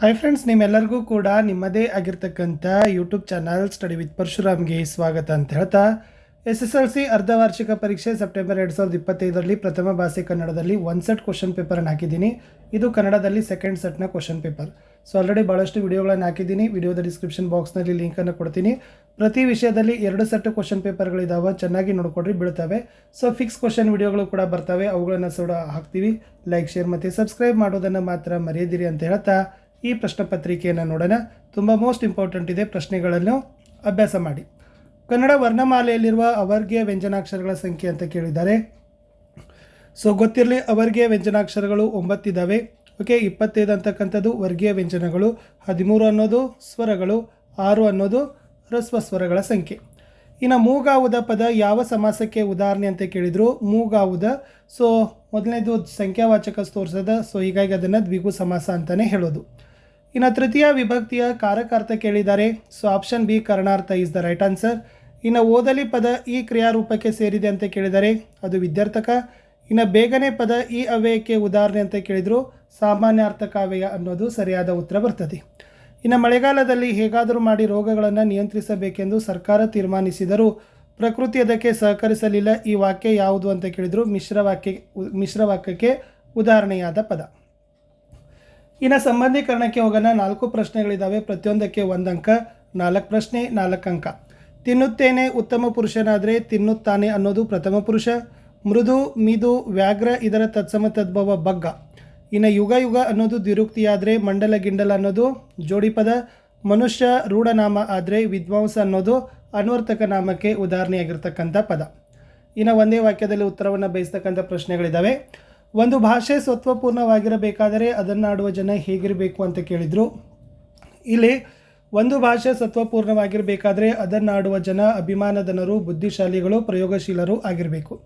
Hi friends ನಿಮ್ಮೆಲ್ಲರಿಗೂ ಕೂಡ ನಿಮ್ಮದೇ ಆಗಿರ್ತಕ್ಕಂಥ ಯೂಟ್ಯೂಬ್ ಚಾನಲ್ ಸ್ಟಡಿ ವಿತ್ ಪರಶುರಾಮ್ಗೆ ಸ್ವಾಗತ ಅಂತ ಹೇಳ್ತಾ ಎಸ್ ಎಸ್ ಎಲ್ ಸಿ ಅರ್ಧವಾರ್ಷಿಕ ಪರೀಕ್ಷೆ ಸೆಪ್ಟೆಂಬರ್ ಎರಡು ಸಾವಿರದ ಇಪ್ಪತ್ತೈದರಲ್ಲಿ ಪ್ರಥಮ ಭಾಷೆ ಕನ್ನಡದಲ್ಲಿ ಒನ್ ಸೆಟ್ ಕ್ವಶನ್ ಪೇಪರನ್ನು ಹಾಕಿದ್ದೀನಿ. ಇದು ಕನ್ನಡದಲ್ಲಿ ಸೆಕೆಂಡ್ ಸೆಟ್ನ ಕ್ವಶನ್ ಪೇಪರ್ ಸೊ ಆಲ್ರೆಡಿ ಭಾಳಷ್ಟು ವಿಡಿಯೋಗಳನ್ನು ಹಾಕಿದ್ದೀನಿ. ವಿಡಿಯೋದ ಡಿಸ್ಕ್ರಿಪ್ಷನ್ ಬಾಕ್ಸ್ನಲ್ಲಿ ಲಿಂಕನ್ನು ಕೊಡ್ತೀನಿ. ಪ್ರತಿ ವಿಷಯದಲ್ಲಿ ಎರಡು ಸೆಟ್ ಕ್ವಶನ್ ಪೇಪರ್ಗಳಿದ್ದಾವೆ ಚೆನ್ನಾಗಿ ನೋಡ್ಕೊಡ್ರಿ, ಬೀಳ್ತವೆ. ಸೊ ಫಿಕ್ಸ್ ಕ್ವಶನ್ ವಿಡಿಯೋಗಳು ಕೂಡ ಬರ್ತವೆ. ಅವುಗಳನ್ನು ಕೂಡ ಹಾಕ್ತೀವಿ. ಲೈಕ್ ಶೇರ್ ಮತ್ತು ಸಬ್ಸ್ಕ್ರೈಬ್ ಮಾಡೋದನ್ನು ಮಾತ್ರ ಮರೆಯದಿರಿ ಅಂತ ಹೇಳ್ತಾ ಈ ಪ್ರಶ್ನೆ ಪತ್ರಿಕೆಯನ್ನು ನೋಡೋಣ. ತುಂಬ ಮೋಸ್ಟ್ ಇಂಪಾರ್ಟೆಂಟ್ ಇದೆ ಪ್ರಶ್ನೆಗಳನ್ನು ಅಭ್ಯಾಸ ಮಾಡಿ. ಕನ್ನಡ ವರ್ಣಮಾಲೆಯಲ್ಲಿರುವ ಅವರ್ಗೀಯ ವ್ಯಂಜನಾಕ್ಷರಗಳ ಸಂಖ್ಯೆ ಅಂತ ಕೇಳಿದ್ದಾರೆ. ಸೊ ಗೊತ್ತಿರಲಿ ಅವರ್ಗೀಯ ವ್ಯಂಜನಾಕ್ಷರಗಳು ಒಂಬತ್ತಿದ್ದಾವೆ ಓಕೆ ಇಪ್ಪತ್ತೈದು ಅಂತಕ್ಕಂಥದ್ದು ವರ್ಗೀಯ ವ್ಯಂಜನಗಳು, ಹದಿಮೂರು ಅನ್ನೋದು ಸ್ವರಗಳು, ಆರು ಅನ್ನೋದು ಹ್ರಸ್ವ ಸ್ವರಗಳ ಸಂಖ್ಯೆ. ಇನ್ನು ಮೂಗಾವುದ ಪದ ಯಾವ ಸಮಾಸಕ್ಕೆ ಉದಾಹರಣೆ ಅಂತ ಕೇಳಿದರು? ಮೂಗಾವುದ. ಸೊ ಮೊದಲನೇದು ಸಂಖ್ಯಾವಾಚಕ ತೋರಿಸದ ಸೊ ಹೀಗಾಗಿ ಅದನ್ನು ದ್ವಿಗು ಸಮಾಸ ಅಂತಲೇ ಹೇಳೋದು. ಇನ್ನು ತೃತೀಯ ವಿಭಕ್ತಿಯ ಕಾರಕಾರ್ಥ ಕೇಳಿದ್ದಾರೆ. ಸೊ ಆಪ್ಷನ್ ಬಿ ಕರ್ಣಾರ್ಥ ಇಸ್ ದ ರೈಟ್ ಆನ್ಸರ್ ಇನ್ನು ಓದಲಿ ಪದ ಈ ಕ್ರಿಯಾರೂಪಕ್ಕೆ ಸೇರಿದೆ ಅಂತ ಕೇಳಿದರೆ ಅದು ವಿದ್ಯಾರ್ಥಕ. ಇನ್ನು ಬೇಗನೆ ಪದ ಈ ಅವ್ಯಯಕ್ಕೆ ಉದಾಹರಣೆ ಅಂತ ಕೇಳಿದರು ಸಾಮಾನ್ಯಾರ್ಥ ಅವ್ಯಯ ಅನ್ನೋದು ಸರಿಯಾದ ಉತ್ತರ ಬರ್ತದೆ. ಇನ್ನು ಮಳೆಗಾಲದಲ್ಲಿ ಹೇಗಾದರೂ ಮಾಡಿ ರೋಗಗಳನ್ನು ನಿಯಂತ್ರಿಸಬೇಕೆಂದು ಸರ್ಕಾರ ತೀರ್ಮಾನಿಸಿದರೂ ಪ್ರಕೃತಿ ಅದಕ್ಕೆ ಸಹಕರಿಸಲಿಲ್ಲ. ಈ ವಾಕ್ಯ ಯಾವುದು ಅಂತ ಕೇಳಿದರು ಮಿಶ್ರ ವಾಕ್ಯ, ಮಿಶ್ರ ವಾಕ್ಯಕ್ಕೆ ಉದಾಹರಣೆಯಾದ ಪದ. ಇನ್ನು ಸಂಬಂಧೀಕರಣಕ್ಕೆ ಹೋಗೋಣ. ನಾಲ್ಕು ಪ್ರಶ್ನೆಗಳಿದ್ದಾವೆ ಪ್ರತಿಯೊಂದಕ್ಕೆ ಒಂದು ಅಂಕ. ನಾಲ್ಕು ಪ್ರಶ್ನೆ, ನಾಲ್ಕು ಅಂಕ. ತಿನ್ನುತ್ತೇನೆ ಉತ್ತಮ ಪುರುಷನಾದರೆ ತಿನ್ನುತ್ತಾನೆ ಅನ್ನೋದು ಪ್ರಥಮ ಪುರುಷ. ಮೃದು, ಮಿದು, ವ್ಯಾಘ್ರ, ಇದರ ತತ್ಸಮ ತದ್ಭವ ಬಗ್ಗ. ಇನ್ನು ಯುಗ ಯುಗ ಅನ್ನೋದು ದ್ವಿರುಕ್ತಿಯಾದರೆ ಮಂಡಲ, ಗಿಂಡಲ ಅನ್ನೋದು ಜೋಡಿ ಪದ. ಮನುಷ್ಯ, ರೂಢನಾಮ ಆದರೆ ವಿದ್ವಾಂಸ ಅನ್ನೋದು ಅನ್ವರ್ತಕ ನಾಮಕ್ಕೆ ಉದಾಹರಣೆಯಾಗಿರ್ತಕ್ಕಂಥ ಪದ. ಇನ್ನು ಒಂದೇ ವಾಕ್ಯದಲ್ಲಿ ಉತ್ತರವನ್ನು ಬಯಸ್ತಕ್ಕಂಥ ಪ್ರಶ್ನೆಗಳಿದ್ದಾವೆ ಒಂದು ಭಾಷೆ ಸತ್ವಪೂರ್ಣವಾಗಿರಬೇಕಾದರೆ ಅದನ್ನಾಡುವ ಜನ ಹೇಗಿರಬೇಕು ಅಂತ ಕೇಳಿದರು. ಇಲ್ಲಿ ಒಂದು ಭಾಷೆ ಸತ್ವಪೂರ್ಣವಾಗಿರಬೇಕಾದರೆ ಅದನ್ನಾಡುವ ಜನ ಅಭಿಮಾನದನರು ಬುದ್ಧಿಶಾಲಿಗಳು, ಪ್ರಯೋಗಶೀಲರು ಆಗಿರಬೇಕು.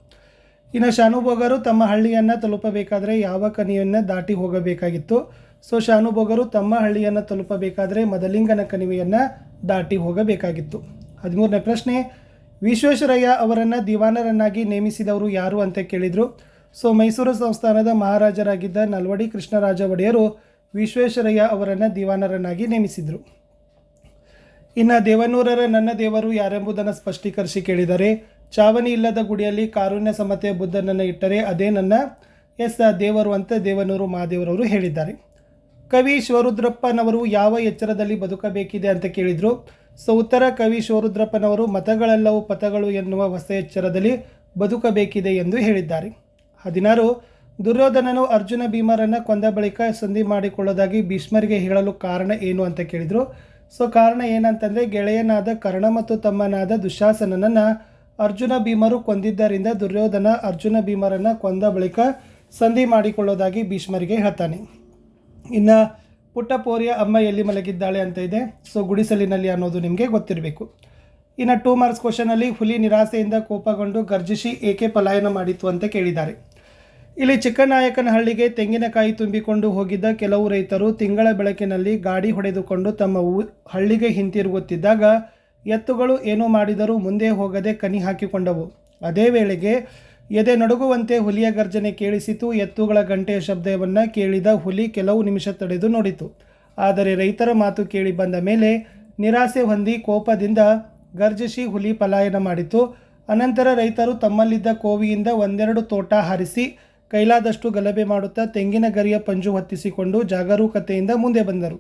ಇನ್ನು ಶಾನುಭೋಗರು ತಮ್ಮ ಹಳ್ಳಿಯನ್ನು ತಲುಪಬೇಕಾದರೆ ಯಾವ ಕನಿಯನ್ನು ದಾಟಿ ಹೋಗಬೇಕಾಗಿತ್ತು. ಸೊ, ಶಾನುಭೋಗರು ತಮ್ಮ ಹಳ್ಳಿಯನ್ನು ತಲುಪಬೇಕಾದರೆ ಮದಲಿಂಗನ ಕಣಿವೆಯನ್ನು ದಾಟಿ ಹೋಗಬೇಕಾಗಿತ್ತು. ಹದಿಮೂರನೇ ಪ್ರಶ್ನೆ, ವಿಶ್ವೇಶ್ವರಯ್ಯ ಅವರನ್ನು ದಿವಾನರನ್ನಾಗಿ ನೇಮಿಸಿದವರು ಯಾರು ಅಂತ ಕೇಳಿದರು. ಸೊ ಮೈಸೂರು ಸಂಸ್ಥಾನದ ಮಹಾರಾಜರಾಗಿದ್ದ ನಲ್ವಡಿ ಕೃಷ್ಣರಾಜ ಒಡೆಯರು ವಿಶ್ವೇಶ್ವರಯ್ಯ ಅವರನ್ನು ದಿವಾನರನ್ನಾಗಿ ನೇಮಿಸಿದರು. ಇನ್ನು ದೇವನೂರರ ನನ್ನ ದೇವರು ಯಾರೆಂಬುದನ್ನು ಸ್ಪಷ್ಟೀಕರಿಸಿ ಕೇಳಿದರೆ, ಚಾವಣಿ ಇಲ್ಲದ ಗುಡಿಯಲ್ಲಿ ಕಾರುಣ್ಯ ಸಮತೆಯ ಬುದ್ಧನನ್ನು ಇಟ್ಟರೆ ಅದೇ ನನ್ನ ಎಸ್ ದೇವರು ಅಂತ ದೇವನೂರು ಮಹಾದೇವರವರು ಹೇಳಿದ್ದಾರೆ. ಕವಿ ಶಿವರುದ್ರಪ್ಪನವರು ಯಾವ ಎಚ್ಚರದಲ್ಲಿ ಬದುಕಬೇಕಿದೆ ಅಂತ ಕೇಳಿದರು. ಸೊ ಉತ್ತರ, ಕವಿ ಶಿವರುದ್ರಪ್ಪನವರು ಮತಗಳೆಲ್ಲವೂ ಪಥಗಳು ಎನ್ನುವ ಹೊಸ ಎಚ್ಚರದಲ್ಲಿ ಬದುಕಬೇಕಿದೆ ಎಂದು ಹೇಳಿದ್ದಾರೆ. ಹದಿನಾರು. ದುರ್ಯೋಧನನು ಅರ್ಜುನ ಭೀಮರನ್ನು ಕೊಂದ ಬಳಿಕ ಸಂಧಿ ಮಾಡಿಕೊಳ್ಳೋದಾಗಿ ಭೀಷ್ಮರಿಗೆ ಹೇಳಲು ಕಾರಣ ಏನು ಅಂತ ಕೇಳಿದರು. ಸೊ ಕಾರಣ ಏನಂತಂದರೆ ಗೆಳೆಯನಾದ ಕರ್ಣ ಮತ್ತು ತಮ್ಮನಾದ ದುಶಾಸನನನ್ನು ಅರ್ಜುನ ಭೀಮರು ಕೊಂದಿದ್ದರಿಂದ ದುರ್ಯೋಧನ ಅರ್ಜುನ ಭೀಮರನ್ನು ಕೊಂದ ಬಳಿಕ ಸಂಧಿ ಮಾಡಿಕೊಳ್ಳೋದಾಗಿ ಭೀಷ್ಮರಿಗೆ ಹೇಳ್ತಾನೆ. ಇನ್ನು ಪುಟ್ಟ ಪೋರಿಯ ಅಮ್ಮ ಎಲ್ಲಿ ಮಲಗಿದ್ದಾಳೆ ಅಂತ ಇದೆ. ಸೊ ಗುಡಿಸಲಿನಲ್ಲಿ ಅನ್ನೋದು ನಿಮಗೆ ಗೊತ್ತಿರಬೇಕು. ಇನ್ನು ಟೂ ಮಾರ್ಕ್ಸ್ ಕ್ವಶನಲ್ಲಿ ಹುಲಿ ನಿರಾಸೆಯಿಂದ ಕೋಪಗೊಂಡು ಗರ್ಜಿಸಿ ಏಕೆ ಪಲಾಯನ ಮಾಡಿತ್ತು ಅಂತ ಕೇಳಿದ್ದಾರೆ. ಇಲ್ಲಿ ಚಿಕ್ಕನಾಯಕನಹಳ್ಳಿಗೆ ತೆಂಗಿನಕಾಯಿ ತುಂಬಿಕೊಂಡು ಹೋಗಿದ್ದ ಕೆಲವು ರೈತರು ತಿಂಗಳ ಬೆಳಕಿನಲ್ಲಿ ಗಾಡಿ ಹೊಡೆದುಕೊಂಡು ತಮ್ಮ ಊ, ಹಳ್ಳಿಗೆ ಹಿಂತಿರುಗುತ್ತಿದ್ದಾಗ ಎತ್ತುಗಳು ಏನು ಮಾಡಿದರೂ ಮುಂದೆ ಹೋಗದೆ ಕನಿ ಹಾಕಿಕೊಂಡವು. ಅದೇ ವೇಳೆಗೆ ಎದೆ ನಡುಗುವಂತೆ ಹುಲಿಯ ಗರ್ಜನೆ ಕೇಳಿಸಿತು. ಎತ್ತುಗಳ ಗಂಟೆಯ ಶಬ್ದವನ್ನು ಕೇಳಿದ ಹುಲಿ ಕೆಲವು ನಿಮಿಷ ತಡೆದು ನೋಡಿತು. ಆದರೆ ರೈತರ ಮಾತು ಕೇಳಿ ಬಂದ ಮೇಲೆ ನಿರಾಸೆ ಹೊಂದಿ ಕೋಪದಿಂದ ಗರ್ಜಿಸಿ ಹುಲಿ ಪಲಾಯನ ಮಾಡಿತು. ಅನಂತರ ರೈತರು ತಮ್ಮಲ್ಲಿದ್ದ ಕೋವಿಯಿಂದ ಒಂದೆರಡು ತೋಟ ಹಾರಿಸಿ ಕೈಲಾದಷ್ಟು ಗಲಭೆ ಮಾಡುತ್ತಾ ತೆಂಗಿನ ಗರಿಯ ಪಂಜು ಹೊತ್ತಿಸಿಕೊಂಡು ಜಾಗರೂಕತೆಯಿಂದ ಮುಂದೆ ಬಂದರು.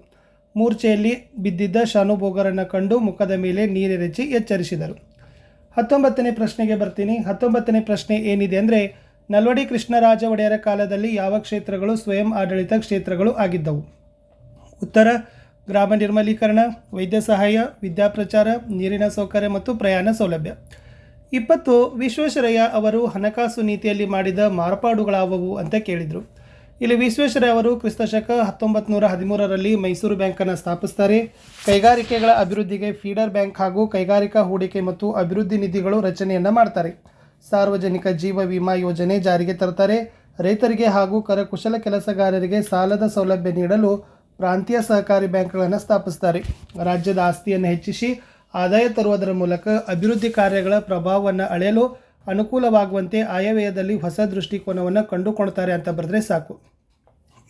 ಮೂರ್ಛೆಯಲ್ಲಿ ಬಿದ್ದಿದ್ದ ಶಾನುಭೋಗರನ್ನು ಕಂಡು ಮುಖದ ಮೇಲೆ ನೀರೆರೆಚಿ ಎಚ್ಚರಿಸಿದರು. ಹತ್ತೊಂಬತ್ತನೇ ಪ್ರಶ್ನೆಗೆ ಬರ್ತೀನಿ. ಹತ್ತೊಂಬತ್ತನೇ ಪ್ರಶ್ನೆ ಏನಿದೆ ಅಂದರೆ, ನಲ್ವಡಿ ಕೃಷ್ಣರಾಜ ಒಡೆಯರ ಕಾಲದಲ್ಲಿ ಯಾವ ಕ್ಷೇತ್ರಗಳು ಸ್ವಯಂ ಆಡಳಿತ ಕ್ಷೇತ್ರಗಳು ಆಗಿದ್ದವು? ಉತ್ತರ ಗ್ರಾಮ ನಿರ್ಮಲೀಕರಣ, ವೈದ್ಯ ಸಹಾಯ ವಿದ್ಯಾಪ್ರಚಾರ ನೀರಿನ ಸೌಕರ್ಯ ಮತ್ತು ಪ್ರಯಾಣ ಸೌಲಭ್ಯ. ಇಪ್ಪತ್ತು, ವಿಶ್ವೇಶ್ವರಯ್ಯ ಅವರು ಹಣಕಾಸು ನೀತಿಯಲ್ಲಿ ಮಾಡಿದ ಮಾರ್ಪಾಡುಗಳಾವವು ಅಂತ ಕೇಳಿದರು. ಇಲ್ಲಿ ವಿಶ್ವೇಶ್ವರಯ್ಯ ಅವರು ಕ್ರಿಸ್ತಶಕ ಹತ್ತೊಂಬತ್ತು ನೂರ ಹದಿಮೂರರಲ್ಲಿ ಮೈಸೂರು ಬ್ಯಾಂಕನ್ನು ಸ್ಥಾಪಿಸ್ತಾರೆ. ಕೈಗಾರಿಕೆಗಳ ಅಭಿವೃದ್ಧಿಗೆ ಫೀಡರ್ ಬ್ಯಾಂಕ್ ಹಾಗೂ ಕೈಗಾರಿಕಾ ಹೂಡಿಕೆ ಮತ್ತು ಅಭಿವೃದ್ಧಿ ನಿಧಿಗಳು ರಚನೆಯನ್ನು ಮಾಡ್ತಾರೆ. ಸಾರ್ವಜನಿಕ ಜೀವ ವಿಮಾ ಯೋಜನೆ ಜಾರಿಗೆ ತರ್ತಾರೆ. ರೈತರಿಗೆ ಹಾಗೂ ಕರಕುಶಲ ಕೆಲಸಗಾರರಿಗೆ ಸಾಲದ ಸೌಲಭ್ಯ ನೀಡಲು ಪ್ರಾಂತೀಯ ಸಹಕಾರಿ ಬ್ಯಾಂಕ್ಗಳನ್ನು ಸ್ಥಾಪಿಸ್ತಾರೆ. ರಾಜ್ಯದ ಆಸ್ತಿಯನ್ನು ಹೆಚ್ಚಿಸಿ ಆದಾಯ ತರುವುದರ ಮೂಲಕ ಅಭಿವೃದ್ಧಿ ಕಾರ್ಯಗಳ ಪ್ರಭಾವವನ್ನು ಅಳೆಯಲು ಅನುಕೂಲವಾಗುವಂತೆ ಆಯವ್ಯಯದಲ್ಲಿ ಹೊಸ ದೃಷ್ಟಿಕೋನವನ್ನು ಕಂಡುಕೊಳ್ತಾರೆ ಅಂತ ಬರೆದ್ರೆ ಸಾಕು.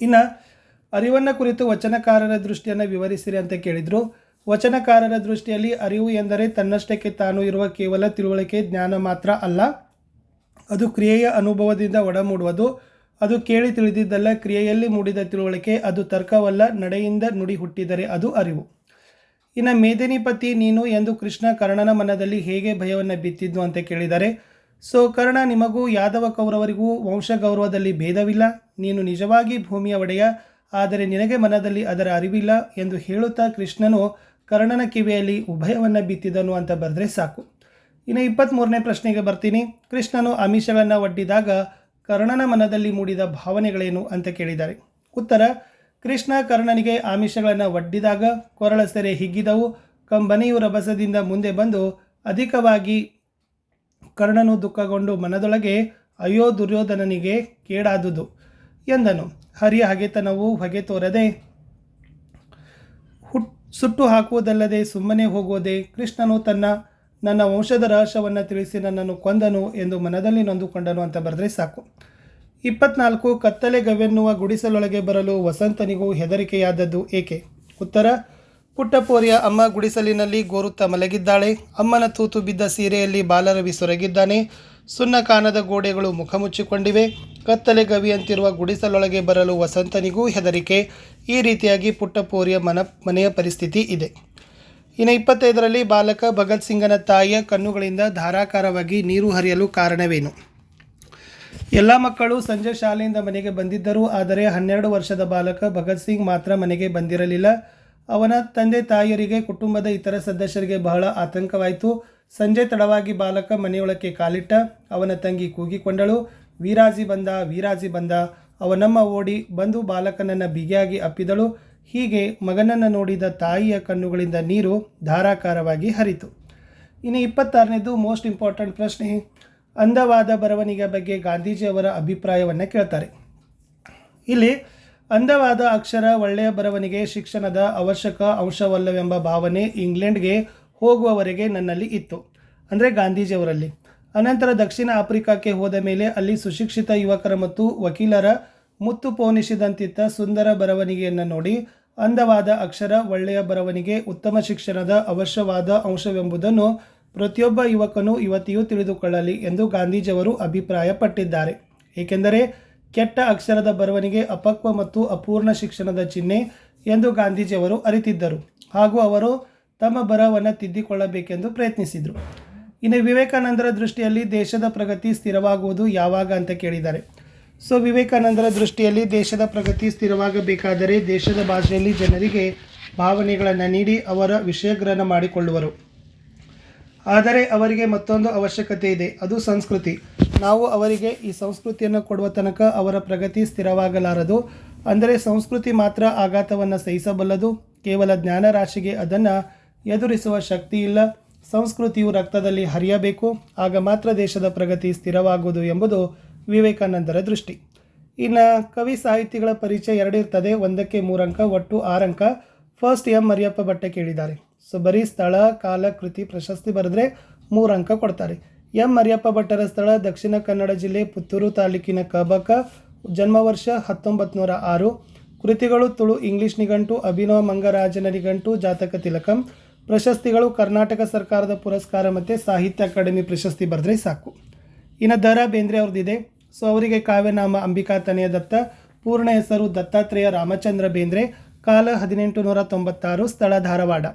ಇನ್ನು, ಅರಿವನ್ನು ಕುರಿತು ವಚನಕಾರರ ದೃಷ್ಟಿಯನ್ನು ವಿವರಿಸಿರಿ ಅಂತ ಕೇಳಿದರು. ವಚನಕಾರರ ದೃಷ್ಟಿಯಲ್ಲಿ ಅರಿವು ಎಂದರೆ ತನ್ನಷ್ಟಕ್ಕೆ ತಾನು ಇರುವ ಕೇವಲ ತಿಳುವಳಿಕೆ, ಜ್ಞಾನ ಮಾತ್ರ ಅಲ್ಲ. ಅದು ಕ್ರಿಯೆಯ ಅನುಭವದಿಂದ ಒಡಮೂಡುವುದು ಅದು ಕೇಳಿ ತಿಳಿದಿದ್ದಲ್ಲ, ಕ್ರಿಯೆಯಲ್ಲಿ ಮೂಡಿದ ತಿಳುವಳಿಕೆ, ಅದು ತರ್ಕವಲ್ಲ, ನಡೆಯಿಂದ ನುಡಿ ಹುಟ್ಟಿದರೆ ಅದು ಅರಿವು. ಇನ್ನು ಮೇದಿನಿಪತಿ ನೀನು ಎಂದು ಕೃಷ್ಣ ಕರ್ಣನ ಮನದಲ್ಲಿ ಹೇಗೆ ಭಯವನ್ನು ಬಿತ್ತಿದ್ದು ಅಂತ ಕೇಳಿದ್ದಾರೆ ಸೊ ಕರ್ಣ, ನಿಮಗೂ ಯಾದವ ಕೌರವರಿಗೂ ವಂಶ ಗೌರವದಲ್ಲಿ ಭೇದವಿಲ್ಲ. ನೀನು ನಿಜವಾಗಿ ಭೂಮಿಯ ಒಡೆಯ, ಆದರೆ ನಿನಗೆ ಮನದಲ್ಲಿ ಅದರ ಅರಿವಿಲ್ಲ ಎಂದು ಹೇಳುತ್ತಾ ಕೃಷ್ಣನು ಕರ್ಣನ ಕಿವಿಯಲ್ಲಿ ಉಭಯವನ್ನು ಬಿತ್ತಿದನು ಅಂತ ಬರೆದ್ರೆ ಸಾಕು. ಇನ್ನು ಇಪ್ಪತ್ತ್ಮೂರನೇ ಪ್ರಶ್ನೆಗೆ ಬರ್ತೀನಿ. ಕೃಷ್ಣನು ಅಮಿಷಗಳನ್ನು ಒಡ್ಡಿದಾಗ ಕರ್ಣನ ಮನದಲ್ಲಿ ಮೂಡಿದ ಭಾವನೆಗಳೇನು ಅಂತ ಕೇಳಿದ್ದಾರೆ. ಉತ್ತರ, ಕೃಷ್ಣ ಕರ್ಣನಿಗೆ ಆಮಿಷಗಳನ್ನು ಒಡ್ಡಿದಾಗ ಕೊರಳ ಸೆರೆ ಹಿಗ್ಗಿದವು. ಕಂಬನಿಯು ರಭಸದಿಂದ ಮುಂದೆ ಬಂದು ಅಧಿಕವಾಗಿ ಕರ್ಣನು ದುಃಖಗೊಂಡು ಮನದೊಳಗೆ, ಅಯ್ಯೋ ದುರ್ಯೋಧನನಿಗೆ ಕೇಡಾದುದು ಎಂದನು. ಹರಿಯ ಹಗೆತನವು ಹೊಗೆ ತೋರದೆ ಹುಟ್, ಸುಟ್ಟು ಹಾಕುವುದಲ್ಲದೆ ಸುಮ್ಮನೆ ಹೋಗುವುದೇ ಕೃಷ್ಣನು ತನ್ನ ನನ್ನ ವಂಶದ ರಹಸ್ಯವನ್ನು ತಿಳಿಸಿ ನನ್ನನ್ನು ಕೊಂದನು ಎಂದು ಮನದಲ್ಲಿ ನೊಂದುಕೊಂಡನು ಅಂತ ಬರೆದ್ರೆ ಸಾಕು. ಇಪ್ಪತ್ನಾಲ್ಕು, ಕತ್ತಲೆ ಗವೆನ್ನುವ ಗುಡಿಸಲೊಳಗೆ ಬರಲು ವಸಂತನಿಗೂ ಹೆದರಿಕೆಯಾದದ್ದು ಏಕೆ? ಉತ್ತರ, ಪುಟ್ಟಪೋರಿಯ ಅಮ್ಮ ಗುಡಿಸಲಿನಲ್ಲಿ ಗೋರುತ್ತ ಮಲಗಿದ್ದಾಳೆ. ಅಮ್ಮನ ತೂತು ಬಿದ್ದ ಸೀರೆಯಲ್ಲಿ ಬಾಲರವಿ ಸೊರಗಿದ್ದಾನೆ ಸುನ್ನಕಾನದ ಗೋಡೆಗಳು ಮುಖ ಮುಚ್ಚಿಕೊಂಡಿವೆ ಕತ್ತಲೆ ಗವಿಯಂತಿರುವ ಗುಡಿಸಲೊಳಗೆ ಬರಲು ವಸಂತನಿಗೂ ಹೆದರಿಕೆ. ಈ ರೀತಿಯಾಗಿ ಪುಟ್ಟಪೋರಿಯ ಮನ, ಮನೆಯ ಪರಿಸ್ಥಿತಿ ಇದೆ. ಇನ್ನು ಇಪ್ಪತ್ತೈದರಲ್ಲಿ ಬಾಲಕ ಭಗತ್ ಸಿಂಗನ ತಾಯಿಯ ಕಣ್ಣುಗಳಿಂದ ಧಾರಾಕಾರವಾಗಿ ನೀರು ಹರಿಯಲು ಕಾರಣವೇನು? ಎಲ್ಲ ಮಕ್ಕಳು ಸಂಜೆ ಶಾಲೆಯಿಂದ ಮನೆಗೆ ಬಂದಿದ್ದರು. ಆದರೆ ಹನ್ನೆರಡು ವರ್ಷದ ಬಾಲಕ ಭಗತ್ ಸಿಂಗ್ ಮಾತ್ರ ಮನೆಗೆ ಬಂದಿರಲಿಲ್ಲ. ಅವನ ತಂದೆ ತಾಯಿಯರಿಗೆ, ಕುಟುಂಬದ ಇತರ ಸದಸ್ಯರಿಗೆ ಬಹಳ ಆತಂಕವಾಯಿತು. ಸಂಜೆ ತಡವಾಗಿ ಬಾಲಕ ಮನೆಯೊಳಕ್ಕೆ ಕಾಲಿಟ್ಟ. ಅವನ ತಂಗಿ ಕೂಗಿಕೊಂಡಳು. ವೀರಾಜಿ ಬಂದ ವೀರಾಜಿ ಬಂದ. ಅವನಮ್ಮ ಓಡಿ ಬಂದು ಬಾಲಕನನ್ನು ಬಿಗಿಯಾಗಿ ಅಪ್ಪಿದಳು. ಹೀಗೆ ಮಗನನ್ನು ನೋಡಿದ ತಾಯಿಯ ಕಣ್ಣುಗಳಿಂದ ನೀರು ಧಾರಾಕಾರವಾಗಿ ಹರಿತು. ಇನ್ನು ಇಪ್ಪತ್ತಾರನೇದು ಮೋಸ್ಟ್ ಇಂಪಾರ್ಟೆಂಟ್ ಪ್ರಶ್ನೆ, ಅಂದವಾದ ಬರವಣಿಗೆ ಬಗ್ಗೆ ಗಾಂಧೀಜಿಯವರ ಅಭಿಪ್ರಾಯವನ್ನು ಕೇಳ್ತಾರೆ. ಇಲ್ಲಿ, ಅಂದವಾದ ಅಕ್ಷರ ಒಳ್ಳೆಯ ಬರವಣಿಗೆ ಶಿಕ್ಷಣದ ಅವಶ್ಯಕ ಅಂಶವಲ್ಲವೆಂಬ ಭಾವನೆ ಇಂಗ್ಲೆಂಡ್ಗೆ ಹೋಗುವವರೆಗೆ ನನ್ನಲ್ಲಿ ಇತ್ತು, ಅಂದರೆ ಗಾಂಧೀಜಿಯವರಲ್ಲಿ ಅನಂತರ ದಕ್ಷಿಣ ಆಫ್ರಿಕಾಕ್ಕೆ ಹೋದ ಮೇಲೆ ಅಲ್ಲಿ ಸುಶಿಕ್ಷಿತ ಯುವಕರ ಮತ್ತು ವಕೀಲರ ಮುತ್ತು ಪೋಣಿಸಿದಂತಿದ್ದ ಸುಂದರ ಬರವಣಿಗೆಯನ್ನು ನೋಡಿ ಅಂದವಾದ ಅಕ್ಷರ ಒಳ್ಳೆಯ ಬರವಣಿಗೆ ಉತ್ತಮ ಶಿಕ್ಷಣದ ಅವಶ್ಯವಾದ ಅಂಶವೆಂಬುದನ್ನು ಪ್ರತಿಯೊಬ್ಬ ಯುವಕನು ಯುವತಿಯೂ ತಿಳಿದುಕೊಳ್ಳಲಿ ಎಂದು ಗಾಂಧೀಜಿಯವರು ಅಭಿಪ್ರಾಯಪಟ್ಟಿದ್ದಾರೆ. ಏಕೆಂದರೆ ಕೆಟ್ಟ ಅಕ್ಷರದ ಬರವಣಿಗೆ ಅಪಕ್ವ ಮತ್ತು ಅಪೂರ್ಣ ಶಿಕ್ಷಣದ ಚಿಹ್ನೆ ಎಂದು ಗಾಂಧೀಜಿಯವರು ಅರಿತಿದ್ದರು. ಹಾಗೂ ಅವರು ತಮ್ಮ ಬರವನ್ನು ತಿದ್ದಿಕೊಳ್ಳಬೇಕೆಂದು ಪ್ರಯತ್ನಿಸಿದರು. ಇನ್ನು ವಿವೇಕಾನಂದರ ದೃಷ್ಟಿಯಲ್ಲಿ ದೇಶದ ಪ್ರಗತಿ ಸ್ಥಿರವಾಗುವುದು ಯಾವಾಗ ಅಂತ ಕೇಳಿದ್ದಾರೆ ಸೊ ವಿವೇಕಾನಂದರ ದೃಷ್ಟಿಯಲ್ಲಿ ದೇಶದ ಪ್ರಗತಿ ಸ್ಥಿರವಾಗಬೇಕಾದರೆ ದೇಶದ ಭಾಷೆಯಲ್ಲಿ ಜನರಿಗೆ ಭಾವನೆಗಳನ್ನು ನೀಡಿ ಅವರ ವಿಷಯಗ್ರಹಣ ಮಾಡಿಕೊಳ್ಳುವರು. ಆದರೆ ಅವರಿಗೆ ಮತ್ತೊಂದು ಅವಶ್ಯಕತೆ ಇದೆ, ಅದು ಸಂಸ್ಕೃತಿ. ನಾವು ಅವರಿಗೆ ಈ ಸಂಸ್ಕೃತಿಯನ್ನು ಕೊಡುವ ತನಕ ಅವರ ಪ್ರಗತಿ ಸ್ಥಿರವಾಗಲಾರದು. ಅಂದರೆ ಸಂಸ್ಕೃತಿ ಮಾತ್ರ ಆಘಾತವನ್ನು ಸಹಿಸಬಲ್ಲದು. ಕೇವಲ ಜ್ಞಾನ ರಾಶಿಗೆ ಅದನ್ನು ಎದುರಿಸುವ ಶಕ್ತಿ ಇಲ್ಲ. ಸಂಸ್ಕೃತಿಯು ರಕ್ತದಲ್ಲಿ ಹರಿಯಬೇಕು. ಆಗ ಮಾತ್ರ ದೇಶದ ಪ್ರಗತಿ ಸ್ಥಿರವಾಗುವುದು ಎಂಬುದು ವಿವೇಕಾನಂದರ ದೃಷ್ಟಿ. ಇನ್ನು ಕವಿ ಸಾಹಿತಿಗಳ ಪರಿಚಯ ಎರಡಿರ್ತದೆ, ಒಂದಕ್ಕೆ ಮೂರಂಕ, ಒಟ್ಟು ಆರಂಕ. ಫಸ್ಟ್ ಎಂ ಮರಿಯಪ್ಪ ಬಟ್ಟೆ ಕೇಳಿದ್ದಾರೆ. ಸೊ ಬರೀ ಸ್ಥಳ, ಕಾಲ, ಕೃತಿ, ಪ್ರಶಸ್ತಿ ಬರೆದ್ರೆ ಮೂರು ಅಂಕ ಕೊಡ್ತಾರೆ. ಎಂ ಮರಿಯಪ್ಪ ಭಟ್ಟರ ಸ್ಥಳ ದಕ್ಷಿಣ ಕನ್ನಡ ಜಿಲ್ಲೆ ಪುತ್ತೂರು ತಾಲೂಕಿನ ಕಬಕ, ಜನ್ಮ ವರ್ಷ ಹತ್ತೊಂಬತ್ತು ಆರು. ಕೃತಿಗಳು ತುಳು, ಇಂಗ್ಲಿಷ್ ನಿಘಂಟು, ಅಭಿನವ ಮಂಗರಾಜನ ನಿಘಂಟು ಜಾತಕ ತಿಲಕಂ. ಪ್ರಶಸ್ತಿಗಳು ಕರ್ನಾಟಕ ಸರ್ಕಾರದ ಪುರಸ್ಕಾರ ಮತ್ತು ಸಾಹಿತ್ಯ ಅಕಾಡೆಮಿ ಪ್ರಶಸ್ತಿ ಬರೆದ್ರೆ ಸಾಕು. ಇನ್ನು ದರ ಬೇಂದ್ರೆ ಅವ್ರದ್ದಿದೆ. ಸೊ ಅವರಿಗೆ ಕಾವ್ಯನಾಮ ಅಂಬಿಕಾ ತನೆಯ ದತ್ತ, ಪೂರ್ಣ ಹೆಸರು ದತ್ತಾತ್ರೇಯ ರಾಮಚಂದ್ರ ಬೇಂದ್ರೆ, ಕಾಲ ಹದಿನೆಂಟು ನೂರ ತೊಂಬತ್ತಾರು ಸ್ಥಳ ಧಾರವಾಡ.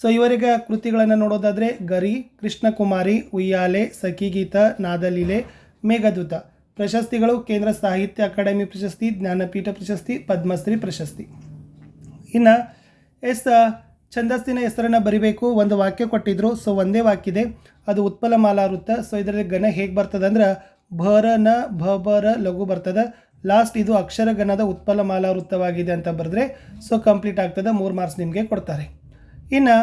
ಸೊ ಇವರಿಗೆ ಕೃತಿಗಳನ್ನು ನೋಡೋದಾದರೆ ಗರಿ, ಕೃಷ್ಣಕುಮಾರಿ, ಉಯ್ಯಾಲೆ, ಸಖಿಗೀತ, ನಾದಲೀಲೆ, ಮೇಘದೂತ. ಪ್ರಶಸ್ತಿಗಳು ಕೇಂದ್ರ ಸಾಹಿತ್ಯ ಅಕಾಡೆಮಿ ಪ್ರಶಸ್ತಿ, ಜ್ಞಾನಪೀಠ ಪ್ರಶಸ್ತಿ, ಪದ್ಮಶ್ರೀ ಪ್ರಶಸ್ತಿ. ಇನ್ನು ಎಸ್ ಛಂದಸ್ಸಿನ ಹೆಸರನ್ನು ಬರಿಬೇಕು, ಒಂದು ವಾಕ್ಯ ಕೊಟ್ಟಿದ್ರು, ಸೊ ಒಂದೇ ವಾಕ್ಯ ಇದೆ ಅದು ವೃತ್ತ ಸೊ ಇದರಲ್ಲಿ ಗಣ ಹೇಗೆ ಬರ್ತದೆ ಅಂದ್ರೆ ಭರ ನ ಭ ಬರ ಲಘು ಬರ್ತದೆ. ಲಾಸ್ಟ್ ಇದು ಅಕ್ಷರ ಗಣದ ಉತ್ಪಲ ಮಾಲಾ ವೃತ್ತವಾಗಿದೆ ಅಂತ ಬರೆದ್ರೆ ಸೊ ಕಂಪ್ಲೀಟ್ ಆಗ್ತದೆ. ಮೂರು ಮಾರ್ಕ್ಸ್ ನಿಮಗೆ ಕೊಡ್ತಾರೆ. ಇನ್ನು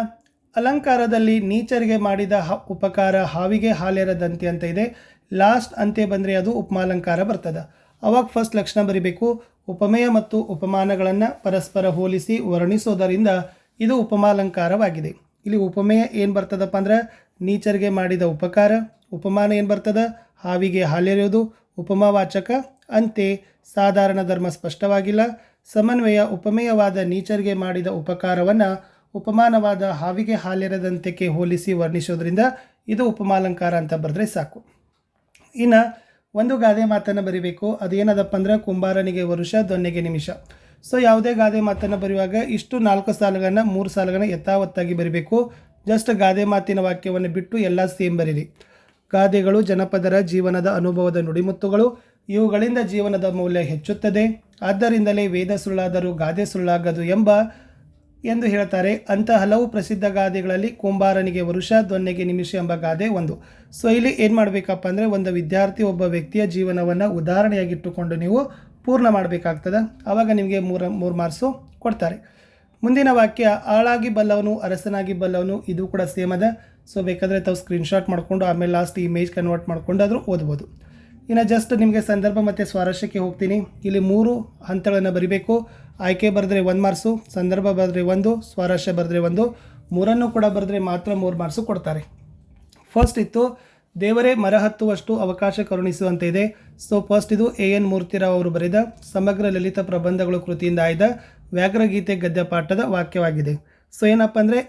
ಅಲಂಕಾರದಲ್ಲಿ ನೀಚರಿಗೆ ಮಾಡಿದ ಹ, ಉಪಕಾರ ಹಾವಿಗೆ ಹಾಲೆರದಂತೆ ಅಂತ ಇದೆ. ಲಾಸ್ಟ್ ಅಂತೆ ಬಂದರೆ ಅದು ಉಪಮಾಲಂಕಾರ ಬರ್ತದೆ. ಅವಾಗ ಫಸ್ಟ್ ಲಕ್ಷಣ ಬರಿಬೇಕು. ಉಪಮೇಯ ಮತ್ತು ಉಪಮಾನಗಳನ್ನು ಪರಸ್ಪರ ಹೋಲಿಸಿ ವರ್ಣಿಸೋದರಿಂದ ಇದು ಉಪಮಾಲಂಕಾರವಾಗಿದೆ. ಇಲ್ಲಿ ಉಪಮೇಯ ಏನು ಬರ್ತದಪ್ಪ ಅಂದ್ರೆ ನೀಚರಿಗೆ ಮಾಡಿದ ಉಪಕಾರ, ಉಪಮಾನ ಏನು ಬರ್ತದ? ಹಾವಿಗೆ ಹಾಲೆರೆಯೋದು ಉಪಮಾವಾಚಕ. ಅಂತೆ, ಸಾಧಾರಣ ಧರ್ಮ ಸ್ಪಷ್ಟವಾಗಿಲ್ಲ. ಸಮನ್ವಯ, ಉಪಮೇಯವಾದ ನೀಚರಿಗೆ ಮಾಡಿದ ಉಪಕಾರವನ್ನು ಉಪಮಾನವಾದ ಹಾವಿಗೆ ಹಾಲೆರದಂತೆಕ್ಕೆ ಹೋಲಿಸಿ ವರ್ಣಿಸೋದ್ರಿಂದ ಇದು ಉಪಮಾಲಂಕಾರ ಅಂತ ಬರೆದ್ರೆ ಸಾಕು. ಇನ್ನು, ಒಂದು ಗಾದೆ ಮಾತನ್ನು ಬರಿಬೇಕು. ಅದೇನದಪ್ಪ ಅಂದ್ರೆ, ಕುಂಬಾರನಿಗೆ ವರುಷ, ದೊನ್ನೆಗೆ ನಿಮಿಷ. ಸೊ, ಯಾವುದೇ ಗಾದೆ ಮಾತನ್ನು ಬರೆಯುವಾಗ ಇಷ್ಟು ನಾಲ್ಕು ಸಾಲುಗಳನ್ನು, ಮೂರು ಸಾಲುಗಳನ್ನು ಯಥಾವತ್ತಾಗಿ ಬರಿಬೇಕು. ಜಸ್ಟ್ ಗಾದೆ ಮಾತಿನ ವಾಕ್ಯವನ್ನು ಬಿಟ್ಟು ಎಲ್ಲ ಸೇಮ್ ಬರೀರಿ. ಗಾದೆಗಳು ಜನಪದರ ಜೀವನದ ಅನುಭವದ ನುಡಿಮುತ್ತುಗಳು, ಇವುಗಳಿಂದ ಜೀವನದ ಮೌಲ್ಯ ಹೆಚ್ಚುತ್ತದೆ. ಆದ್ದರಿಂದಲೇ ವೇದ ಸುಳ್ಳಾದರೂ ಗಾದೆ ಸುಳ್ಳಾಗದು ಎಂಬ ಎಂದು ಹೇಳ್ತಾರೆ. ಅಂತ ಹಲವು ಪ್ರಸಿದ್ಧ ಗಾದೆಗಳಲ್ಲಿ ಕುಂಬಾರನಿಗೆ ವರುಷ, ದೊನ್ನೆಗೆ ನಿಮಿಷ ಎಂಬ ಗಾದೆ ಒಂದು. ಸೊ, ಇಲ್ಲಿ ಏನು ಮಾಡಬೇಕಪ್ಪ ಅಂದರೆ ಒಂದು ವಿದ್ಯಾರ್ಥಿ ಒಬ್ಬ ವ್ಯಕ್ತಿಯ ಜೀವನವನ್ನು ಉದಾಹರಣೆಯಾಗಿಟ್ಟುಕೊಂಡು ನೀವು ಪೂರ್ಣ ಮಾಡಬೇಕಾಗ್ತದೆ. ಆವಾಗ ನಿಮಗೆ ಮೂರ, ಮೂರು ಮಾರ್ಕ್ಸು ಕೊಡ್ತಾರೆ. ಮುಂದಿನ ವಾಕ್ಯ, ಆಳಾಗಿ ಬಲ್ಲವನು ಅರಸನಾಗಿ ಬಲ್ಲವನು, ಇದು ಕೂಡ ಸೇಮದ. ಸೊ ಬೇಕಾದರೆ ತಾವು ಸ್ಕ್ರೀನ್ಶಾಟ್ ಮಾಡಿಕೊಂಡು, ಆಮೇಲೆ ಲಾಸ್ಟ್ ಇಮೇಜ್ ಕನ್ವರ್ಟ್ ಮಾಡ್ಕೊಂಡು ಆದರೂ ಓದ್ಬೋದು. ಇನ್ನು ಜಸ್ಟ್ ನಿಮಗೆ ಸಂದರ್ಭ ಮತ್ತು ಸ್ವಾರಸ್ಯಕ್ಕೆ ಹೋಗ್ತೀನಿ. ಇಲ್ಲಿ ಮೂರು ಹಂತಗಳನ್ನು ಬರಿಬೇಕು. ಆಯ್ಕೆ ಬರೆದ್ರೆ ಒಂದು ಮಾರ್ಸು ಸಂದರ್ಭ ಬರೆದ್ರೆ ಒಂದು, ಸ್ವಾರಸ್ಯ ಬರೆದ್ರೆ ಒಂದು. ಮೂರನ್ನು ಕೂಡ ಬರೆದ್ರೆ ಮಾತ್ರ ಮೂರು ಮಾರ್ಕ್ಸು ಕೊಡ್ತಾರೆ. ಫಸ್ಟ್ ಇತ್ತು, ದೇವರೇ ಮರ ಹತ್ತುವಷ್ಟು ಅವಕಾಶ ಕರುಣಿಸುವಂತೆ ಇದೆ. ಸೊ ಫಸ್ಟ್ ಇದು ಎ ಎನ್ ಮೂರ್ತಿರಾವ್ ಅವರು ಬರೆದ, ಸಮಗ್ರ ಲಲಿತ ಪ್ರಬಂಧಗಳು ಕೃತಿಯಿಂದ ಆಯ್ದ ವ್ಯಾಘ್ರಗೀತೆ ಗದ್ಯ ಪಾಠದ ವಾಕ್ಯವಾಗಿದೆ. ಸೊ ಏನಪ್ಪ ಅಂದರೆ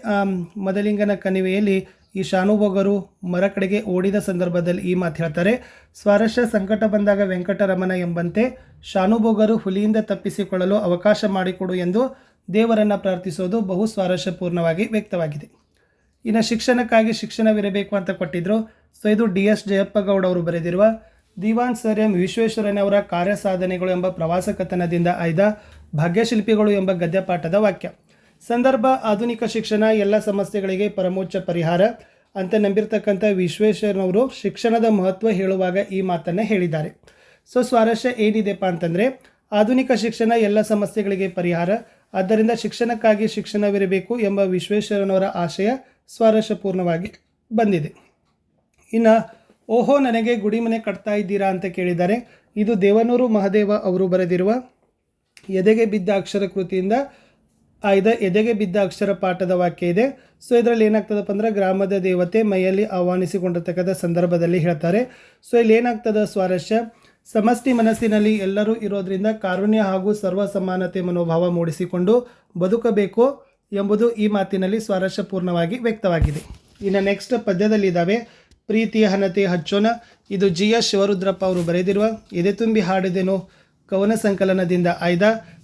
ಮೊದಲಿಂಗನ ಕಣಿವೆಯಲ್ಲಿ ಈ ಶಾನುಭೋಗರು ಮರ ಕಡೆಗೆ ಓಡಿದ ಸಂದರ್ಭದಲ್ಲಿ ಈ ಮಾತು ಹೇಳ್ತಾರೆ. ಸ್ವಾರಸ್ಯ ಸಂಕಟ ಬಂದಾಗ ವೆಂಕಟರಮಣ ಎಂಬಂತೆ ಶಾನುಭೋಗರು ಹುಲಿಯಿಂದ ತಪ್ಪಿಸಿಕೊಳ್ಳಲು ಅವಕಾಶ ಮಾಡಿಕೊಡು ಎಂದು ದೇವರನ್ನು ಪ್ರಾರ್ಥಿಸೋದು ಬಹು ಸ್ವಾರಸ್ಯಪೂರ್ಣವಾಗಿ ವ್ಯಕ್ತವಾಗಿದೆ. ಇನ್ನು ಶಿಕ್ಷಣಕ್ಕಾಗಿ ಶಿಕ್ಷಣವಿರಬೇಕು ಅಂತ ಕೊಟ್ಟಿದ್ದರು ಸೊ ಇದು ಡಿ ಎಸ್ ಜಯಪ್ಪಗೌಡ ಅವರು ಬರೆದಿರುವ ದಿವಾನ್ ಸರ್ ಎಂ ವಿಶ್ವೇಶ್ವರಯ್ಯನವರ ಕಾರ್ಯ ಸಾಧನೆಗಳು ಎಂಬ ಪ್ರವಾಸ ಕಥನದಿಂದ ಆಯ್ದ ಭಾಗ್ಯಶಿಲ್ಪಿಗಳು ಎಂಬ ಗದ್ಯಪಾಠದ ವಾಕ್ಯ. ಸಂದರ್ಭ ಆಧುನಿಕ ಶಿಕ್ಷಣ ಎಲ್ಲ ಸಮಸ್ಯೆಗಳಿಗೆ ಪರಮೋಚ್ಚ ಪರಿಹಾರ ಅಂತ ನಂಬಿರ್ತಕ್ಕಂಥ ವಿಶ್ವೇಶ್ವರನವರು ಶಿಕ್ಷಣದ ಮಹತ್ವ ಹೇಳುವಾಗ ಈ ಮಾತನ್ನು ಹೇಳಿದ್ದಾರೆ. ಸೊ, ಸ್ವಾರಸ್ಯ ಏನಿದೆಪ್ಪ ಅಂತಂದರೆ, ಆಧುನಿಕ ಶಿಕ್ಷಣ ಎಲ್ಲ ಸಮಸ್ಯೆಗಳಿಗೆ ಪರಿಹಾರ, ಆದ್ದರಿಂದ ಶಿಕ್ಷಣಕ್ಕಾಗಿ ಶಿಕ್ಷಣವಿರಬೇಕು ಎಂಬ ವಿಶ್ವೇಶ್ವರನವರ ಆಶಯ ಸ್ವಾರಸ್ಯಪೂರ್ಣವಾಗಿ ಬಂದಿದೆ. ಇನ್ನು, ಓಹೋ, ನನಗೆ ಗುಡಿಮನೆ ಕಟ್ತಾ ಇದ್ದೀರಾ ಅಂತ ಕೇಳಿದ್ದಾರೆ. ಇದು ದೇವನೂರು ಮಹದೇವ ಅವರು ಬರೆದಿರುವ ಎದೆಗೆ ಬಿದ್ದ ಅಕ್ಷರ ಕೃತಿಯಿಂದ ಆಯ್ದ ಎದೆಗೆ ಬಿದ್ದ ಅಕ್ಷರ ಪಾಠದ ವಾಕ್ಯ ಇದೆ. ಸೊ, ಇದರಲ್ಲಿ ಏನಾಗ್ತದಪ್ಪ ಅಂದ್ರೆ ಗ್ರಾಮದ ದೇವತೆ ಮೈಯಲ್ಲಿ ಆಹ್ವಾನಿಸಿಕೊಂಡಿರ್ತಕ್ಕಂಥ ಸಂದರ್ಭದಲ್ಲಿ ಹೇಳ್ತಾರೆ. ಸೊ, ಇಲ್ಲಿ ಏನಾಗ್ತದ ಸ್ವಾರಸ್ಯ? ಸಮಷ್ಟಿ ಮನಸ್ಸಿನಲ್ಲಿ ಎಲ್ಲರೂ ಇರೋದ್ರಿಂದ ಕಾರುಣ್ಯ ಹಾಗೂ ಸರ್ವ ಸಮಾನತೆ ಮನೋಭಾವ ಮೂಡಿಸಿಕೊಂಡು ಬದುಕಬೇಕು ಎಂಬುದು ಈ ಮಾತಿನಲ್ಲಿ ಸ್ವಾರಸ್ಯಪೂರ್ಣವಾಗಿ ವ್ಯಕ್ತವಾಗಿದೆ. ಇನ್ನು ನೆಕ್ಸ್ಟ್ ಪದ್ಯದಲ್ಲಿ ಇದ್ದಾವೆ ಪ್ರೀತಿಯ ಹನತೆ ಹಚ್ಚೋಣ ಇದು ಜಿ ಎಸ್ ಶಿವರುದ್ರಪ್ಪ ಅವರು ಬರೆದಿರುವ, ಎದೆ ತುಂಬಿ ಹಾಡಿದೆನೋ ಕವನ ಸಂಕಲನದಿಂದ ಆಯ್ದ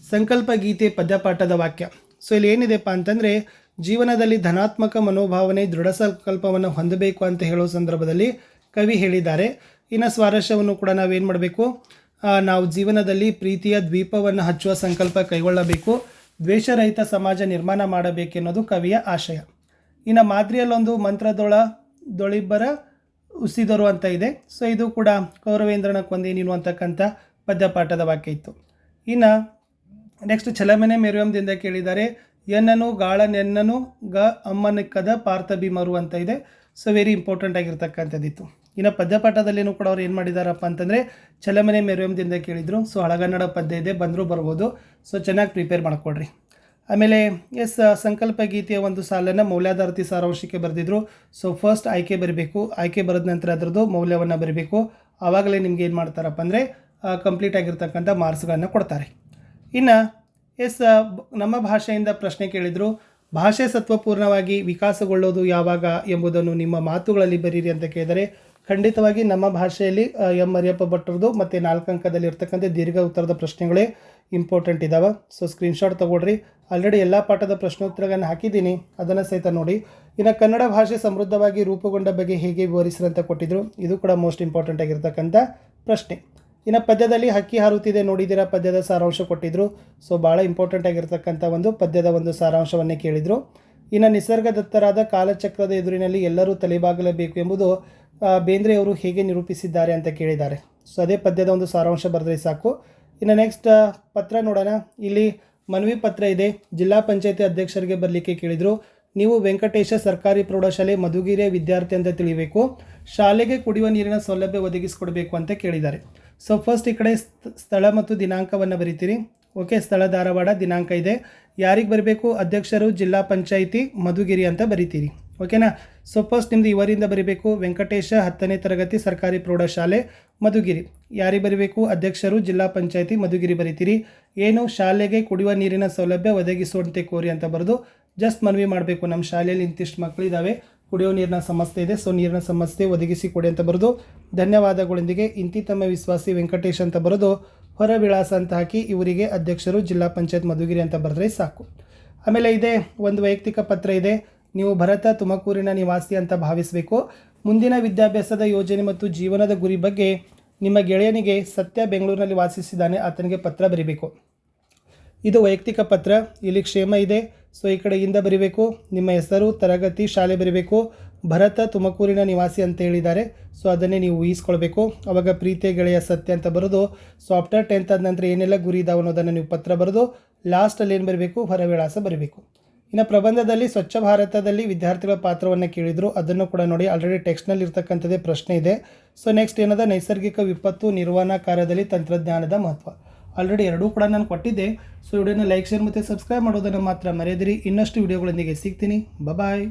ಸಂಕಲ್ಪ ಗೀತೆ ಪದ್ಯಪಾಠದ ವಾಕ್ಯ. ಸೊ ಇಲ್ಲಿ ಏನಿದೆಪ್ಪ ಅಂತಂದರೆ, ಜೀವನದಲ್ಲಿ ಧನಾತ್ಮಕ ಮನೋಭಾವನೆ ದೃಢ ಸಂಕಲ್ಪವನ್ನು ಹೊಂದಬೇಕು ಅಂತ ಹೇಳೋ ಸಂದರ್ಭದಲ್ಲಿ ಕವಿ ಹೇಳಿದ್ದಾರೆ. ಇನ್ನು ಸ್ವಾರಸ್ಯವನ್ನು ಕೂಡ ನಾವೇನು ಮಾಡಬೇಕು? ನಾವು ಜೀವನದಲ್ಲಿ ಪ್ರೀತಿಯ ದ್ವೀಪವನ್ನು ಹಚ್ಚುವ ಸಂಕಲ್ಪ ಕೈಗೊಳ್ಳಬೇಕು. ದ್ವೇಷರಹಿತ ಸಮಾಜ ನಿರ್ಮಾಣ ಮಾಡಬೇಕೆನ್ನೋದು ಕವಿಯ ಆಶಯ. ಇನ್ನು ಮಾದರಿಯಲ್ಲೊಂದು ಮಂತ್ರದೊಳ ದೊಳಿಬ್ಬರ ಉಸಿದರು ಅಂತ ಇದೆ. ಸೊ ಇದು ಕೂಡ ಕೌರವೇಂದ್ರನ ಕೊಂದೆ ನೀನು ಅಂತಕ್ಕಂಥ ಪದ್ಯಪಾಠದ ವಾಕ್ಯ ಇತ್ತು. ಇನ್ನು ನೆಕ್ಸ್ಟ್ ಛಲಮನೆ ಮೆರುವಂದಿಂದ ಕೇಳಿದ್ದಾರೆ ಎನ್ನನು, ಗಾಳನೆನ್ನನು, ಗ ಅಮ್ಮನಿಕ್ಕದ ಪಾರ್ಥ ಭೀಮರು ಅಂತ ಇದೆ. ಸೊ ವೆರಿ ಇಂಪಾರ್ಟೆಂಟ್ ಆಗಿರ್ತಕ್ಕಂಥದ್ದಿತ್ತು. ಇನ್ನು ಪದ್ಯಪಾಠದಲ್ಲಿನೂ ಕೂಡ ಅವ್ರು ಏನು ಮಾಡಿದಾರಪ್ಪ ಅಂತಂದರೆ ಛಲಮನೆ ಮೆರುವಂದಿಂದ ಕೇಳಿದರು. ಸೊ ಹಳಗನ್ನಡ ಪದ್ಯ ಇದೆ, ಬಂದರೂ ಬರ್ಬೋದು. ಸೊ ಚೆನ್ನಾಗಿ ಪ್ರಿಪೇರ್ ಮಾಡಿಕೊಡ್ರಿ. ಆಮೇಲೆ, ಎಸ್ ಸಂಕಲ್ಪ ಗೀತೆಯ ಒಂದು ಸಾಲನ್ನು ಮೌಲ್ಯಾಧಾರತಿ ಸಾರಾಂಶಕ್ಕೆ ಬರೆದಿದ್ರು. ಸೊ ಫಸ್ಟ್ ಆಯ್ಕೆ ಬರಬೇಕು. ಆಯ್ಕೆ ಬರೆದ ನಂತರ ಅದರದ್ದು ಮೌಲ್ಯವನ್ನು ಬರಬೇಕು. ಆವಾಗಲೇ ನಿಮ್ಗೆ ಏನು ಮಾಡ್ತಾರಪ್ಪ ಅಂದರೆ ಕಂಪ್ಲೀಟ್ ಆಗಿರ್ತಕ್ಕಂಥ ಮಾರ್ಕ್ಸ್ಗಳನ್ನು ಕೊಡ್ತಾರೆ. ಇನ್ನು ಎಸ್ ನಮ್ಮ ಭಾಷೆಯಿಂದ ಪ್ರಶ್ನೆ ಕೇಳಿದರು, ಭಾಷೆ ಸತ್ವಪೂರ್ಣವಾಗಿ ವಿಕಾಸಗೊಳ್ಳೋದು ಯಾವಾಗ ಎಂಬುದನ್ನು ನಿಮ್ಮ ಮಾತುಗಳಲ್ಲಿ ಬರೀರಿ ಅಂತ ಕೇಳಿದರೆ, ಖಂಡಿತವಾಗಿ ನಮ್ಮ ಭಾಷೆಯಲ್ಲಿ ಎಂ ಮರಿಯಪ್ಪ ಭಟ್ರದ್ದು ಮತ್ತು ನಾಲ್ಕು ಅಂಕದಲ್ಲಿ ಇರ್ತಕ್ಕಂಥ ದೀರ್ಘ ಉತ್ತರದ ಪ್ರಶ್ನೆಗಳೇ ಇಂಪಾರ್ಟೆಂಟ್ ಇದ್ದಾವೆ ಸೊ ಸ್ಕ್ರೀನ್ಶಾಟ್ ತೊಗೊಳ್ರಿ. ಆಲ್ರೆಡಿ ಎಲ್ಲ ಪಾಠದ ಪ್ರಶ್ನೋತ್ತರಗಳನ್ನು ಹಾಕಿದ್ದೀನಿ. ಅದನ್ನು ಸಹಿತ ನೋಡಿ. ಇನ್ನು ಕನ್ನಡ ಭಾಷೆ ಸಮೃದ್ಧವಾಗಿ ರೂಪುಗೊಂಡ ಬಗ್ಗೆ ಹೇಗೆ ವಿವರಿಸಿರಂತ ಅಂತ ಕೊಟ್ಟಿದ್ರು, ಇದು ಕೂಡ ಮೋಸ್ಟ್ ಇಂಪಾರ್ಟೆಂಟ್ ಆಗಿರ್ತಕ್ಕಂಥ ಪ್ರಶ್ನೆ. ಇನ್ನು ಪದ್ಯದಲ್ಲಿ ಹಕ್ಕಿ ಹಾರುತ್ತಿದೆ ನೋಡಿದಿರ ಪದ್ಯದ ಸಾರಾಂಶ ಕೊಟ್ಟಿದ್ರು. ಸೊ ಭಾಳ ಇಂಪಾರ್ಟೆಂಟ್ ಆಗಿರ್ತಕ್ಕಂಥ ಒಂದು ಪದ್ಯದ ಒಂದು ಸಾರಾಂಶವನ್ನೇ ಕೇಳಿದರು. ಇನ್ನು ನಿಸರ್ಗದತ್ತರಾದ ಕಾಲಚಕ್ರದ ಎದುರಿನಲ್ಲಿ ಎಲ್ಲರೂ ತಲೆಬಾಗಲೇಬೇಕು ಎಂಬುದು ಬೇಂದ್ರೆಯವರು ಹೇಗೆ ನಿರೂಪಿಸಿದ್ದಾರೆ ಅಂತ ಕೇಳಿದ್ದಾರೆ. ಸೊ ಅದೇ ಪದ್ಯದ ಒಂದು ಸಾರಾಂಶ ಬರೆದ್ರೆ ಸಾಕು. ಇನ್ನು ನೆಕ್ಸ್ಟ್ ಪತ್ರ ನೋಡೋಣ. ಇಲ್ಲಿ ಮನವಿ ಪತ್ರ ಇದೆ. ಜಿಲ್ಲಾ ಪಂಚಾಯತಿ ಅಧ್ಯಕ್ಷರಿಗೆ ಬರಲಿಕ್ಕೆ ಕೇಳಿದರು. ನೀವು ವೆಂಕಟೇಶ ಸರ್ಕಾರಿ ಪ್ರೌಢಶಾಲೆ ಮಧುಗಿರಿಯ ವಿದ್ಯಾರ್ಥಿ ಅಂತ ತಿಳಿಬೇಕು. ಶಾಲೆಗೆ ಕುಡಿಯುವ ನೀರಿನ ಸೌಲಭ್ಯ ಒದಗಿಸಿಕೊಡಬೇಕು ಅಂತ ಕೇಳಿದ್ದಾರೆ. ಸೊ ಫಸ್ಟ್ ಈ ಕಡೆ ಸ್ಥ- ಸ್ಥಳ ಮತ್ತು ದಿನಾಂಕವನ್ನು ಬರೀತೀರಿ. ಓಕೆ ಸ್ಥಳ ಧಾರವಾಡ ದಿನಾಂಕ ಇದೆ. ಯಾರಿಗೆ ಬರಬೇಕು? ಅಧ್ಯಕ್ಷರು, ಜಿಲ್ಲಾ ಪಂಚಾಯಿತಿ, ಮಧುಗಿರಿ ಅಂತ ಬರಿತೀರಿ. ಓಕೆನಾ ಸೊ ಫಸ್ಟ್ ನಿಮ್ಮದು ಇವರಿಂದ ಬರೀಬೇಕು. ವೆಂಕಟೇಶ ಹತ್ತನೇ ತರಗತಿ ಸರ್ಕಾರಿ ಪ್ರೌಢಶಾಲೆ, ಮಧುಗಿರಿ. ಯಾರಿಗೆ ಬರೀಬೇಕು? ಅಧ್ಯಕ್ಷರು, ಜಿಲ್ಲಾ ಪಂಚಾಯಿತಿ, ಮಧುಗಿರಿ ಬರೀತೀರಿ. ಏನು? ಶಾಲೆಗೆ ಕುಡಿಯುವ ನೀರಿನ ಸೌಲಭ್ಯ ಒದಗಿಸುವಂತೆ ಕೋರಿ ಅಂತ ಬರೆದು ಜಸ್ಟ್ ಮನವಿ ಮಾಡಬೇಕು. ನಮ್ಮ ಶಾಲೆಯಲ್ಲಿ ಇಂತಿಷ್ಟು ಮಕ್ಕಳಿದ್ದಾವೆ ಕುಡಿಯೋ ನೀರಿನ ಸಮಸ್ಯೆ ಇದೆ. ಸೊ ನೀರಿನ ಸಮಸ್ಯೆ ಒದಗಿಸಿ ಕೊಡಿ ಅಂತ ಬರೆದು ಧನ್ಯವಾದಗಳೊಂದಿಗೆ ಇಂತಿ ತಮ್ಮ ವಿಶ್ವಾಸಿ ವೆಂಕಟೇಶ್ ಅಂತ ಬರೆದು ಹೊರ ವಿಳಾಸ ಅಂತ ಹಾಕಿ ಇವರಿಗೆ ಅಧ್ಯಕ್ಷರು ಜಿಲ್ಲಾ ಪಂಚಾಯತ್ ಮಧುಗಿರಿ ಅಂತ ಬರೆದ್ರೆ ಸಾಕು. ಆಮೇಲೆ ಇದೆ, ಒಂದು ವೈಯಕ್ತಿಕ ಪತ್ರ ಇದೆ. ನೀವು ಭರತ ತುಮಕೂರಿನ ನಿವಾಸಿ ಅಂತ ಭಾವಿಸಬೇಕು. ಮುಂದಿನ ವಿದ್ಯಾಭ್ಯಾಸದ ಯೋಜನೆ ಮತ್ತು ಜೀವನದ ಗುರಿ ಬಗ್ಗೆ ನಿಮ್ಮ ಗೆಳೆಯನಿಗೆ ಸತ್ಯ ಬೆಂಗಳೂರಿನಲ್ಲಿ ವಾಸಿಸಿದ್ದಾನೆ, ಆತನಿಗೆ ಪತ್ರ ಬರೀಬೇಕು. ಇದು ವೈಯಕ್ತಿಕ ಪತ್ರ, ಇಲ್ಲಿ ಕ್ಷೇಮ ಇದೆ. ಸೊ ಈ ಕಡೆಯಿಂದ ಬರಿಬೇಕು. ನಿಮ್ಮ ಹೆಸರು, ತರಗತಿ, ಶಾಲೆ ಬರಿಬೇಕು. ಭರತ, ತುಮಕೂರಿನ ನಿವಾಸಿ ಅಂತ ಹೇಳಿದ್ದಾರೆ. ಸೊ ಅದನ್ನೇ ನೀವು ಊಹಿಸ್ಕೊಳ್ಬೇಕು. ಅವಾಗ ಪ್ರೀತಿಯ ಗೆಳೆಯ ಸತ್ಯ ಅಂತ ಬರೋದು ಸೊ ಆಫ್ಟರ್ ಟೆಂತ್ ಆದ ನಂತರ ಏನೆಲ್ಲ ಗುರಿ ಇದಾವೆ ಅನ್ನೋದನ್ನು ನೀವು ಪತ್ರ ಬರೆದು ಲಾಸ್ಟಲ್ಲಿ ಏನು ಬರಬೇಕು? ಹೊರ ವಿಳಾಸ ಬರೀಬೇಕು. ಇನ್ನು ಪ್ರಬಂಧದಲ್ಲಿ ಸ್ವಚ್ಛ ಭಾರತದಲ್ಲಿ ವಿದ್ಯಾರ್ಥಿಗಳ ಪಾತ್ರವನ್ನು ಕೇಳಿದರು. ಅದನ್ನು ಕೂಡ ನೋಡಿ ಆಲ್ರೆಡಿ ಟೆಕ್ಸ್ಟ್ನಲ್ಲಿ ಇರ್ತಕ್ಕಂಥದ್ದೇ ಪ್ರಶ್ನೆ ಇದೆ. ಸೊ ನೆಕ್ಸ್ಟ್ ಏನದ? ನೈಸರ್ಗಿಕ ವಿಪತ್ತು ನಿರ್ವಹಣಾ ಕಾರ್ಯದಲ್ಲಿ ತಂತ್ರಜ್ಞಾನದ ಮಹತ್ವ. ಆಲ್ರೆಡಿ ಎರಡೂ ಕೂಡ ನಾನು ಕೊಟ್ಟಿದ್ದೆ. ಸೊ ವಿಡಿಯೋನ ಲೈಕ್ ಶೇರ್ ಮತ್ತು ಸಬ್ಸ್ಕ್ರೈಬ್ ಮಾಡೋದನ್ನು ಮಾತ್ರ ಮರೆಯದಿರಿ. ಇನ್ನಷ್ಟು ವಿಡಿಯೋಗಳೊಂದಿಗೆ ಸಿಗ್ತೀನಿ. ಬಾಯ್